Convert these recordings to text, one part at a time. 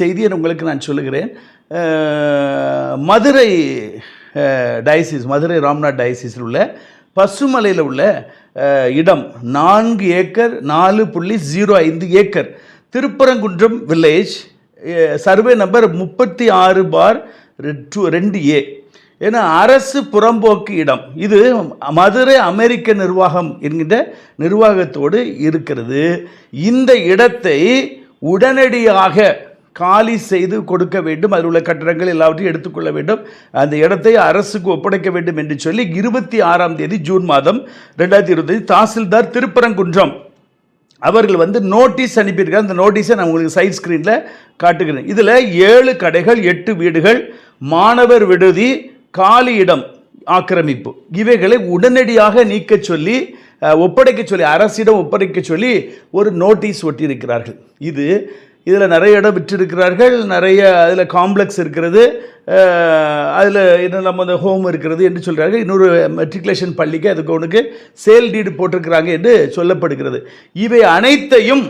செய்தியை உங்களுக்கு நான் சொல்லுகிறேன். மதுரை டயசிஸ் மதுரை ராம்நாத் டயசிஸில் உள்ள பசுமலையில் உள்ள இடம் நான்கு ஏக்கர் நாலு புள்ளி ஜீரோ ஐந்து acre. Thiruparankundram village survey number முப்பத்தி ஆறு பார் டூ ரெண்டு ஏ ஏன்னா அரசு புறம்போக்கு இடம். இது மதுரை அமெரிக்க நிர்வாகம் என்கின்ற நிர்வாகத்தோடு இருக்கிறது. இந்த இடத்தை உடனடியாக காலி செய்து கொடுக்க வேண்டும். அதில் உள்ள கட்டடங்கள் எல்லாவற்றையும் எடுத்துக்கொள்ள வேண்டும். அந்த இடத்தை அரசுக்கு ஒப்படைக்க வேண்டும் என்று சொல்லி இருபத்தி ஆறாம் தேதி ஜூன் மாதம் ரெண்டாயிரத்தி இருபத்தி தாசில்தார் திருப்பரங்குன்றம். அவர்கள் வந்து நோட்டீஸ் அனுப்பியிருக்காங்க. அந்த நோட்டீஸை நான் உங்களுக்கு சைட் ஸ்க்ரீனில் காட்டுகிறேன். இதில் ஏழு கடைகள் எட்டு வீடுகள் மாணவர் விடுதி காலி இடம் ஆக்கிரமிப்பு. இவைகளை உடனடியாக நீக்க சொல்லி ஒப்படைக்க சொல்லி அரசிடம் ஒப்படைக்க சொல்லி ஒரு நோட்டீஸ் ஒட்டியிருக்கிறார்கள். இது இதில் நிறைய இடம் விற்றிருக்கிறார்கள் நிறைய அதில் காம்ப்ளெக்ஸ் இருக்கிறது அதில் இன்னும் நம்ம அந்த ஹோம் இருக்கிறது என்று சொல்கிறார்கள். இன்னொரு மெட்ரிகுலேஷன் பள்ளிக்கு அதுக்கு ஒன்றுக்கு சேல் டீடு போட்டிருக்கிறாங்க என்று சொல்லப்படுகிறது. இவை அனைத்தையும்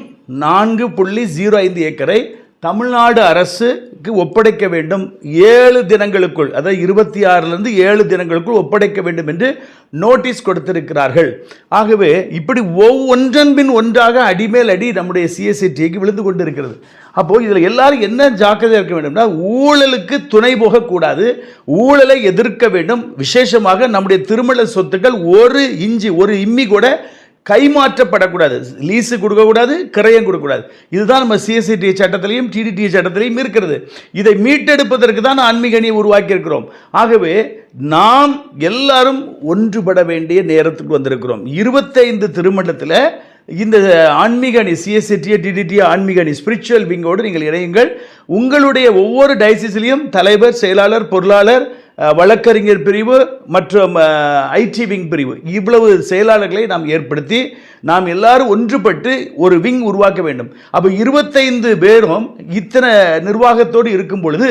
நான்கு புள்ளி ஜீரோ ஐந்து ஏக்கரை தமிழ்நாடு அரசு ஒப்படைக்க வேண்டும். ஏழு தினங்களுக்குள் அதாவது இருபத்தி ஆறிலிருந்து ஏழு தினங்களுக்குள் ஒப்படைக்க வேண்டும் என்று நோட்டீஸ் கொடுத்திருக்கிறார்கள். ஆகவே இப்படி ஒவ்வொன்றன் பின் ஒன்றாக அடிமேல் அடி நம்முடைய சிஎஸ்சிடிக்கு விழுந்து கொண்டு இருக்கிறது அப்போது இதில் எல்லாரும் என்ன ஜாக்கிரதை இருக்க வேண்டும்னா ஊழலுக்கு துணை போகக்கூடாது. ஊழலை எதிர்க்க வேண்டும். விசேஷமாக நம்முடைய திருமண சொத்துக்கள் ஒரு இஞ்சி ஒரு இம்மி கூட கைமாற்றப்படக்கூடாது. லீஸு கொடுக்கக்கூடாது கிரயம் கொடுக்கக்கூடாது. இதுதான் நம்ம சிஎஸ்சிடி சட்டத்திலையும் டிடிடி சட்டத்திலையும் இருக்கிறது. இதை மீட்டெடுப்பதற்கு தான் ஆன்மீக அணியை உருவாக்கியிருக்கிறோம். ஆகவே நாம் எல்லாரும் ஒன்றுபட வேண்டிய நேரத்துக்கு வந்திருக்கிறோம். இருபத்தைந்து திருமணத்தில் இந்த ஆன்மீக அணி சிஎஸ்சிடிஏ டிடிடி ஆன்மீக அணி ஸ்பிரிச்சுவல் விங்கோடு நீங்கள் இணையுங்கள். உங்களுடைய ஒவ்வொரு டைசிஸ்லேயும் தலைவர் செயலாளர் பொருளாளர் வழக்கறிஞர் பிரிவு மற்றும் ஐடி விங் பிரிவு. இவ்வளவு செயலாளர்களை நாம் ஏற்படுத்தி நாம் எல்லாரும் ஒன்றுபட்டு ஒரு விங் உருவாக்க வேண்டும். அப்போ இருபத்தைந்து பேரும் இத்தனை நிர்வாகத்தோடு இருக்கும் பொழுது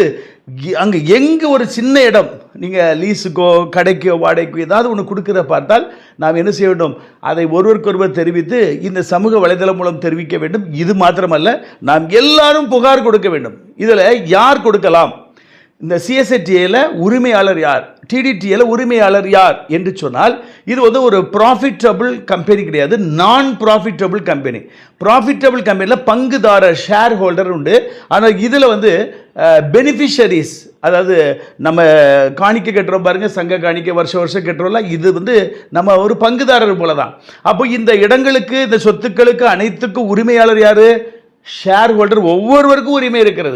அங்கே எங்கே ஒரு சின்ன இடம் நீங்கள் லீஸுக்கோ கடைக்கோ வாடகைக்கோ ஏதாவது ஒன்று கொடுக்குற பார்த்தால் நாம் என்ன செய்ய வேண்டும்? அதை ஒருவருக்கொருவர் தெரிவித்து இந்த சமூக வலைதளம் மூலம் தெரிவிக்க வேண்டும். இது மாத்திரமல்ல நாம் எல்லாரும் புகார் கொடுக்க வேண்டும். இதில் யார் கொடுக்கலாம்? இந்த சிஎஸ்ஐடிஏல உரிமையாளர் யார்? டிடிடிஏல உரிமையாளர் யார் என்று சொன்னால் இது வந்து ஒரு ப்ராஃபிட்டபிள் கம்பெனி கிடையாது நான் ப்ராஃபிட்டபிள் கம்பெனி ப்ராஃபிட்டபிள் கம்பெனியில் பங்குதாரர் ஷேர் ஹோல்டர் உண்டு. ஆனால் இதில் வந்து பெனிஃபிஷரிஸ் அதாவது நம்ம காணிக்க கட்டுறோம் பாருங்கள் சங்க காணிக்க வருஷம் வருஷம் கட்டுறோம்ல இது வந்து நம்ம ஒரு பங்குதாரர் போல தான் அப்போ இந்த இடங்களுக்கு இந்த சொத்துக்களுக்கு அனைத்துக்கும் உரிமையாளர் யார்? ஷேர் ஹோல்டர் ஒவ்வொருவருக்கும் உரிமை இருக்கிறது.